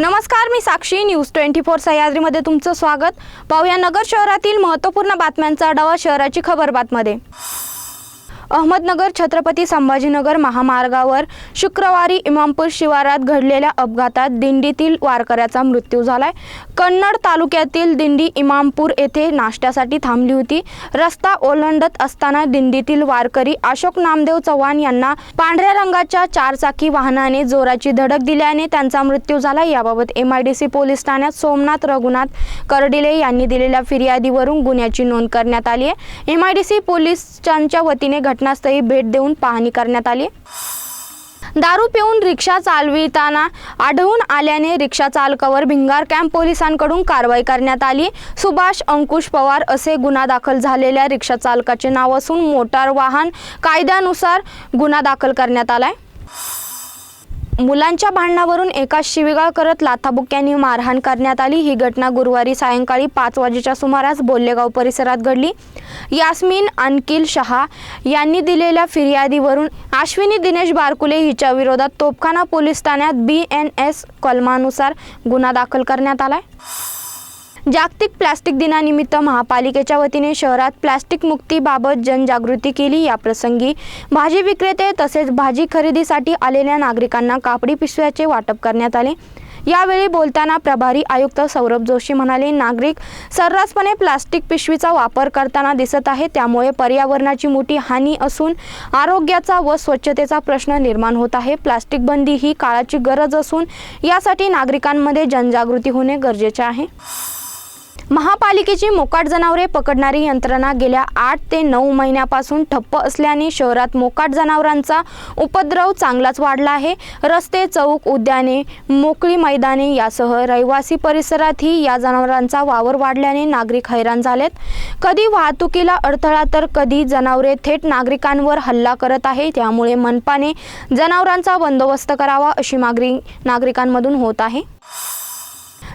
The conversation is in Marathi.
नमस्कार मी साक्षी. न्यूज ट्वेंटी फोर सह्याद्रीमध्ये तुमचं स्वागत. पाहूया नगर शहरातील महत्त्वपूर्ण बातम्यांचा आढावा शहराची खबर बातमध्ये. अहमदनगर छत्रपती संभाजीनगर महामार्गावर शुक्रवारी इमामपूर शिवारात घडलेल्या अपघातात दिंडीतील वारकऱ्याचा मृत्यू झालाय. कन्नड तालुक्यातील दिंडी इमामपूर येथे नाश्त्यासाठी थांबली होती. रस्ता ओलांडत असताना दिंडीतील वारकरी अशोक नामदेव चव्हाण यांना पांढऱ्या रंगाच्या चारचाकी वाहनाने जोराची धडक दिल्याने त्यांचा मृत्यू झाला. याबाबत M I D C police ठाण्यात सोमनाथ रघुनाथ करडिले यांनी दिलेल्या फिर्यादीवरून गुन्ह्याची नोंद करण्यात आली आहे. एम आय डी सी पोलिसांच्या वतीने घटनास्थळी भेट देऊन पाहणी करण्यात आली. दारू पिऊन रिक्षा चालविताना आढळून आल्याने रिक्षा चालकावर भिंगार कॅम्प पोलिसांकडून कारवाई करण्यात आली. सुभाष अंकुश पवार असे गुन्हा दाखल झालेल्या रिक्षा चालकाचे नाव असून मोटार वाहन कायद्यानुसार गुन्हा दाखल करण्यात आलाय. मुलांच्या भांडणावरून एका शिवीगाळ करत लाथाबुक्यांनी मारहाण करण्यात आली. ही घटना गुरुवारी सायंकाळी पाच वाजेच्या सुमारास बोल्लेगाव परिसरात घडली. यास्मिन अनकिल शहा यांनी दिलेल्या फिर्यादीवरून आश्विनी दिनेश बारकुले हिच्या विरोधात तोपखाना पोलीस ठाण्यात बी एन एस कलमानुसार गुन्हा दाखल करण्यात आलाय. जागतिक प्लास्टिक दिनानिमित्त महापालिकेच्या वतीने शहरात प्लास्टिक मुक्तीबाबत जनजागृती केली. या प्रसंगी भाजी विक्रेते तसेच भाजी खरेदीसाठी आलेल्या नागरिकांना कापडी पिशव्याचे वाटप करण्यात आले. यावेळी बोलताना प्रभारी आयुक्त सौरभ जोशी म्हणाले नागरिक सर्रासपणे प्लास्टिक पिशवीचा वापर करताना दिसत आहे. त्यामुळे पर्यावरणाची मोठी हानी असून आरोग्याचा व स्वच्छतेचा प्रश्न निर्माण होत आहे. प्लास्टिक बंदी ही काळाची गरज असून यासाठी नागरिकांमध्ये जनजागृती होणे गरजेचे आहे. महापालिकेची मोकाट जनावरे पकडणारी यंत्रणा गेल्या आठ ते नऊ महिन्यापासून ठप्प असल्याने शहरात मोकाट जनावरांचा उपद्रव चांगलाच वाढला आहे. रस्ते चौक उद्याने मोकळी मैदाने यासह रहिवासी परिसरातही या जनावरांचा वावर वाढल्याने नागरिक हैराण झालेत. कधी वाहतुकीला अडथळा तर कधी जनावरे थेट नागरिकांवर हल्ला करत आहे. त्यामुळे मनपाने जनावरांचा बंदोबस्त करावा अशी मागणी नागरिकांमधून होत आहे.